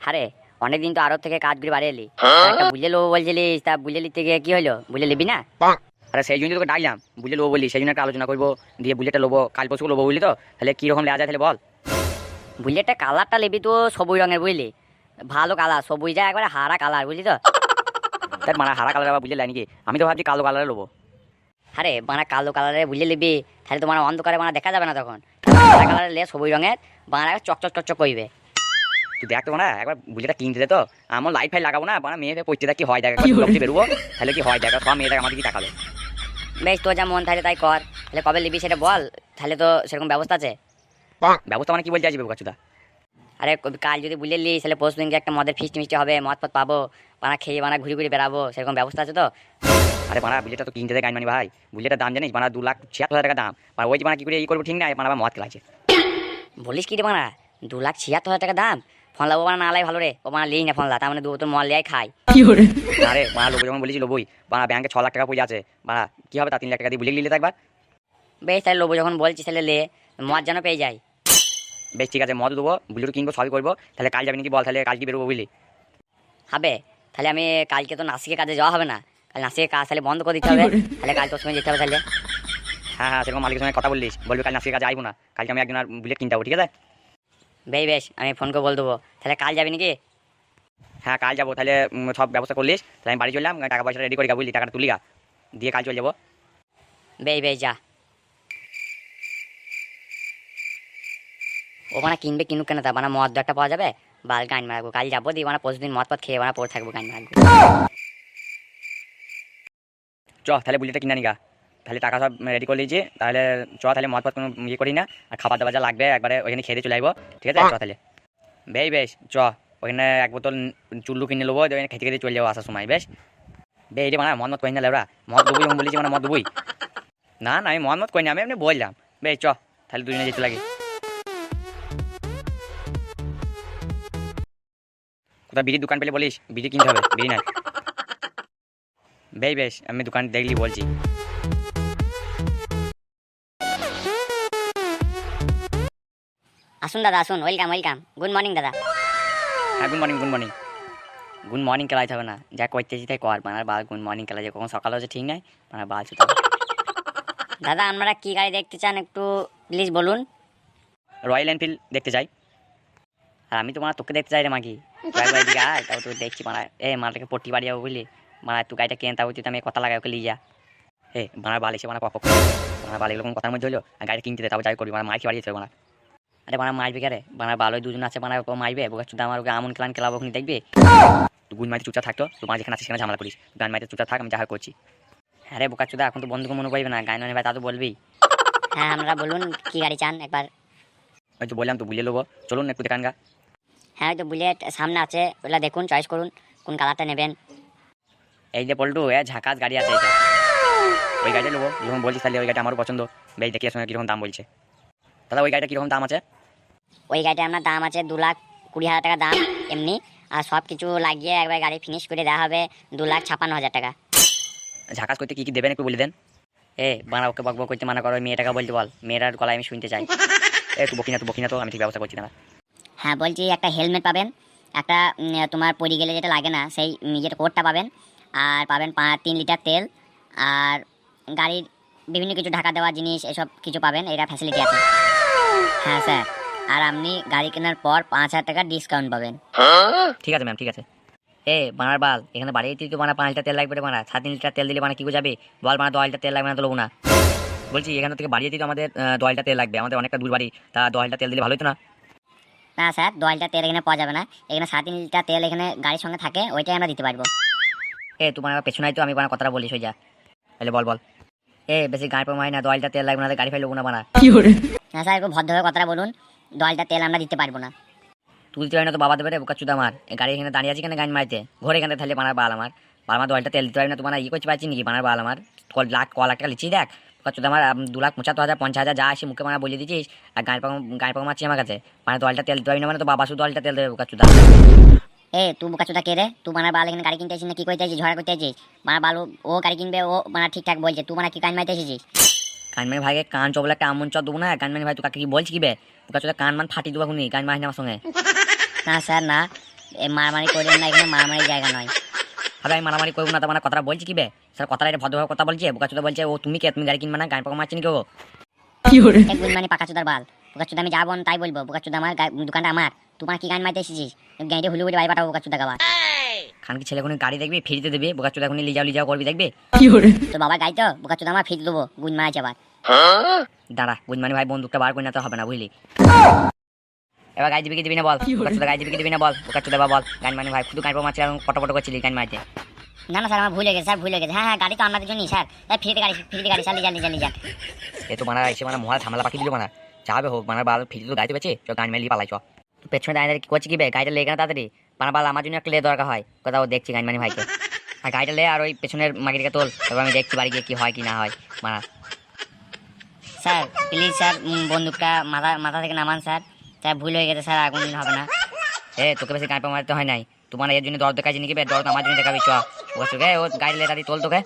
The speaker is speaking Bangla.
আরে অনেকদিন তো আরও থেকে কাজ করে বাড়ি এলি। একটা বুঝে লোবো বলছিলিস তা বুঝে লিতে গিয়ে কি হলো বুঝে লিবি না? আরে সেই জন্য তোকে ডাকলাম বুঝে লোবো বলি সেই জন্য একটা আলোচনা করব দিয়ে বুলেটটা লোবো কাল পরশু লোবো বুঝলি তো তাহলে কীরকম লেয়া যায় তাহলে বল। বুলেটটা কালারটা লিবি তো সবুজ রঙের বুঝলি? ভালো কালার সবুজ যা একবারে হারা কালার বুঝলি তো? তাই মানে হারা কালার আবার বুঝে লাইনি কি? আমি তো ভাবছি কালো কালারে লোবো। আরে বানা কালো কালারে বুঝে লিবি তাহলে তোমার অন্ধকারে বানা দেখা যাবে না তখন। কালারে লে সবুজ রঙের বানা চকচক চকচক করবে। তুই দেখ তো না একবার বুলেটটা কিনতে দে তো। আমার লাইট ফাইট লাগাবো না মানে মেয়ে পড়তে দেখ কি হয় দেখ বেরোবো তাহলে কি হয় দেখ সব মেয়ে দেখ আমাদের কি টাকাবে বেশ তোর যা মন তাহলে তাই কর। তাহলে কবে লিবি সেটা বল তাহলে তো সেরকম ব্যবস্থা আছে। ব্যবস্থা মানে কি বলতে আসবে কাছুদা আরে কাল যদি বুঝে লিস তাহলে পরশু দিনকে একটা মদের ফিস্টি মিষ্টি হবে মদ ফদ পাবো বানা খেয়ে বানা ঘুরে ঘুরে বেড়াবো সেরকম ব্যবস্থা আছে তো? আরে বানা বুলেটটা তো কিনতে দে গান মানি ভাই। বুলেটের দাম জানিস বানা দু লাখ ছিয়াত্তর হাজার টাকা দাম। আর ওই যে বানা কি করে ই করব ঠিক নাই বানা আবার মদ খেলাচ্ছে। বলিস কি রে বানা দু লাখ ছিয়াত্তর হাজার টাকা দাম? ফোন লাবো বানা না লাই ভালো রে। ও বানা লিই না ফোন লা তার মানে দু বোতল মল লিয়াই খাই। আরে লোক যখন বলেছি লোবই বানা ব্যাংকে ছ লাখ টাকা পয়সা আছে। বানা কি হবে তা তিন লাখ টাকা দিয়ে বুলে নিলে একবার। বেশ তাহলে লোবো যখন বলছিস তাহলে লে মদ যেন পেয়ে যাই বেশ ঠিক আছে মদ দেবো কিনবো সবই করব তাহলে কাল যাবি নাকি বল তাহলে কালকে বেরোবো বুঝলি। হবে তাহলে আমি কালকে তো নাসিকে কাজে যাওয়া হবে না। কাল নাসিকে কাজ তাহলে বন্ধ করে দিতে হবে। তাহলে কাল তোর সঙ্গে যেতে হবে তাহলে। হ্যাঁ হ্যাঁ সেরকম মালিকের সঙ্গে কথা বললিস বলবি কাল নাসির কাজে আইবো না। কালকে আমি একজন আর বুলেট কিনতে যাব ঠিক আছে? বেশ বেশ আমি ফোন করে বল দেবো। তাহলে কাল যাবি নাকি? হ্যাঁ কাল যাব। তাহলে সব ব্যবস্থা করলিস? তাহলে আমি বাড়ি চললাম টাকা পয়সা রেডি করি গা বুঝলি টাকাটা তুলিগা দিয়ে কাল চলে যাব। বেশ বেশ যা। ও মানে কিনবে কিনুক কেন তা? মানে মদ একটা পাওয়া যাবে? বাল গান মারাবো। কাল যাব দিয়ে মানে প্রতিদিন মদ পথ খেয়ে মানে পড়ে থাকব গান মারাবো। চ তাহলে বুলেটটা কিনে নিগা তাহলে টাকা সব রেডি করে লিয়েছি তাহলে চ তাহলে মদ কোনো ইয়ে করি না। আর খাবার দাবার যা লাগবে একবারে ওইখানে খেয়ে চলে আসব। ঠিক আছে? চ তাহলে। বেশ বেশ চ। ওইখানে এক বোতল চুল্লু কিনে নেব ওখানে খেতে খেতে চলে যাব আসার সময় বেশ? বেশ রে মানে মদ মত কই না লেবরা মদ দেবই যখন বলেছি মানে মদ দেবই না না আমি মদ মত কই না আমি এমনি বললাম। বেশ চ তাহলে দুজনে যেতে লাগে। কোথাও বিড়ির দোকান পেলে বলিস বিড়ি কিনতে হবে বিড়ি নাই বেশ বেশ আমি দোকান দেখলি বলছি। আসুন দাদা আসুন ওয়েলকাম ওয়েলকাম গুড মর্নিং দাদা। হ্যাঁ good morning good morning good morning খেলাইতে হবে না। যা করতেছি তাই কর মানে বাল গুড মর্নিং খেলা যে কখন সকাল হচ্ছে ঠিক নাই? মানে বাল ছুটা দাদা আপনারা কি গাড়ি দেখতে চান একটু প্লিজ বলুন। রয়্যাল এনফিল্ড দেখতে চাই আর আমি তো মানে তোকে দেখতে চাই রে মাগি। আয় তাও তো দেখছি মানে এ মালটাকে পট্টি বাড়ি যাব বুঝলি? মানে তুই গাড়িটা কেন তাও তুই আমি কথা লাগাই ওকে লিয়ে যা এ মানে বাল এসে মানে পক্ষ মানে বাল এরকম কথার মধ্যে হলো আর গাড়ি কিনতে তাও যাই করবি। মানে মাইকি বাড়ি যেতে হবে না আরে মানে মারবি কে রে? মানে ভালো দুজন আছে মানে ওকে মারবে। বোকা চুদা আমার ওকে আমন খেলান খেলাবো ওখানে দেখবি? তুই গুণ মাইতে চুপচাপ থাকতো তুই যেখানে আছে সেখানে ঝামেলা করিস। গান মাইতে চুপচাপ থাক আমি যা করছি। হ্যাঁ রে বোকা চুদা এখন তো বন্ধুকে মনে করবে না। গান মানে ভাই তা তো বলবি। হ্যাঁ আপনারা বলুন কি গাড়ি চান একবার? ওই তো বললাম তো বুঝে নেব চলুন একটু দেখান গা। হ্যাঁ ওই তো বুলেট সামনে আছে। ওগুলা দেখুন চয়েস করুন কোন কালারটা নেবেন। এই যে পল্টু এ ঝাঁকাস গাড়ি আছে এটা ওই গাড়িটা নেব যখন বলছিস তাহলে ওই গাড়িটা আমারও পছন্দ। বেশ দেখি সঙ্গে কীরকম দাম বলছে। দাদা ওই গাড়িটা কীরকম দাম আছে? ওই গাড়িটা আপনার দাম আছে দু লাখ কুড়ি হাজার টাকা দাম এমনি। আর সব কিছু লাগিয়ে একবার গাড়ি ফিনিশ করে দেওয়া হবে দু লাখ ছাপান্ন হাজার টাকা। ঝাঁকাস করতে কী কী দেবেন একটু বলে দেন। এ বানা ওকে বকবক করতে মানা করো মেয়েটাকে বলতে বল। মেয়েটার গলায় আমি শুনতে চাই। এ তুই বকিনা তুই বকিনা তো আমি ঠিক ব্যবস্থা করছি না। হ্যাঁ বলছি একটা হেলমেট পাবেন একটা তোমার পরি গেলে যেটা লাগে না সেই নিজের কোটটা পাবেন। আর পাবেন পাঁচ তিন লিটার তেল। আর গাড়ির বিভিন্ন কিছু ঢাকা দেওয়া জিনিস এসব কিছু পাবেন এটা ফ্যাসিলিটি আছে। হ্যাঁ স্যার আর আপনি গাড়ি কেনার পর পাঁচ হাজার টাকা ডিসকাউন্ট পাবেন। ঠিক আছে ম্যাম ঠিক আছে। এ বানার বাল এখানে বাড়িয়ে তুই তো বানা পাঁচ লিটার তেল লাগবে রে বানা সাত তিন লিটার তেল দিলে বানা কি যাবে বল বানা দশ লিটার তেল লাগবে না তো না বলছি এখান থেকে বাড়িয়ে দিতে আমাদের দশ লিটার তেল লাগবে। আমাদের অনেকটা দূর বাড়ি তা দশ লিটার তেল দিলে ভালো হতো না? না স্যার দশ লিটার তেল এখানে পাওয়া যাবে না। এখানে সাত তিন লিটার তেল এখানে গাড়ির সঙ্গে থাকে ওইটাই আমরা দিতে পারব। এ তুই বানা পেছনাই তো আমি বানা কথাটা বলিস হয়ে যা। তাহলে বল বল। এ বেশি গাড়ি পামাই না দশ লিটার তেল লাগবে না গাড়ি ফাইল না বানা না স্যার একটু ভদ্রভাবে কথাটা বলুন। দশ লিটার তেল আমরা দিতে পারব না। তুলতে পারি না তো বাবা দেবে রে বোকা চুদা আমার এই গাড়ি এখানে দাঁড়িয়ে আছে কেন গান মারতে? ঘরে এখানে তাহলে বানার বাল আমার। আমার দশটা তেল দিতে পারি না তোমার ই করতে পারছি নাকি? বানার বাল আমার। কল লাখ ক লাখ টাকা লিচি দেখ। বোকা চুদা আমার দু লাখ পঁচাত্তর হাজার পঞ্চাশ হাজার যা আসে মুখে মারা বলে দিচ্ছিস আর গাড়ি পাকা গাড়ি পাকা মারছি আমার কাছে। মানে দলটা তেল দিতে পারি না মানে তো বাবা শুধু দলটা তেল দেবে বোকা চুদা এ তুই বোকাচোদা কে রে? তুই মানার বাল এখানে গাড়ি কিনতে আসিস না কি করতে আসিস ঝগড়া করতে আসিস মানার বাল ও- গাড়ি কিনবে ও মানে ঠিকঠাক বলছে। তুই মানে কি কান মাইতে এসেছিস? কানমানি ভাইকে কান চবলা একটা আমন চর দেবো না? কানমানি ভাই তুই কাকে কি বলছি কি বে? চুদা কান মান ফাটি দেবো খুনি গান মারিস আমার সঙ্গে। না স্যার না। এ মারামারি করবেন না এখানে মারামারি জায়গা নয়। আরে আমি মারামারি করব না তো মানে কথাটা বলছি কি বে? স্যার কথাটা এটা ভদ্রভাবে কথা বলছে বোকা চুদা বলছে ও তুমি কে? তুমি গাড়ি কিনবে না? গাড়ি পাকা মারছেন কেউ এক গুনমানি পাকা চুদার বাল। বোকা চুদা আমি যাব না তাই বলব। বোকা চুদা আমার দোকানটা আমার। তোমার কি গান মাইতে এসেছিস? গাড়িটা হুলু করে বাড়ি পাঠাবো বোকা চুদা গাবা খানকি ছেলে কোনো গাড়ি দেখবে ফ্রিতে দেবে বোকা চুদা কোনো লিজাও লিজাও করবি দেখবে? তো বাবা গাই তো বোকা চুদা আমার ফিট দেবো গুন মারাইছে আবার। দাঁড়া বুঝমানি ভাই বন্দুকটা বার করে না তো হবে না বুঝলি? এবার গাড়ি দিবি কি দিবি না বল? বোকা চুদা গাড়ি দিবি কি দিবি না বল? বোকা চুদা বা বল গান মানে ভাই শুধু গাড়ি পাকা মারছে আর ফটো ফটো করছিলি গান মারতে। না না স্যার আমার ভুল হয়ে গেছে স্যার ভুল হয়ে গেছে। হ্যাঁ হ্যাঁ গাড়ি তো আমাদের জন্যই স্যার। স্যার ফ্রিতে গাড়ি ফ্রিতে গাড়ি চালিয়ে চালিয়ে চালিয়ে যান এ তো মারা এসে মানে মহা ঝামেলা পাঠিয়ে দিল মানা যাবে হোক মানার বাল ফিরে তো গাড়িতে পেছে চ গান মেলি পালাই চ তো পেছনে দাঁড়িয়ে দাঁড়িয়ে কি করছি কি বে? গাড়িটা লেগে না তাড়াতাড়ি। মানার বাল, আমার জন্য একটা লে দরকার হয়। কোথাও দেখছি গান মানি ভাইকে। আর গাড়িটা লে, আর ওই পেছনের মাগিটাকে তোল। তারপর আমি দেখছি বাড়ি গিয়ে কি হয় কি না হয়। মারা। স্যার প্লিজ স্যার বন্দুকটা মাথা মাথা থেকে নামান, স্যার। স্যার, ভুল হয়ে গেছে, স্যার, আর কোনদিন হবে না। এ, তোকে বেশি পা মারতে হয় নাই। তোমার এর জন্য দর দেখাচ্ছি নাকি বে? দর আমার জন্য দেখাবি, চ। ও গাড়ি লে তাড়ি তোল তোকে।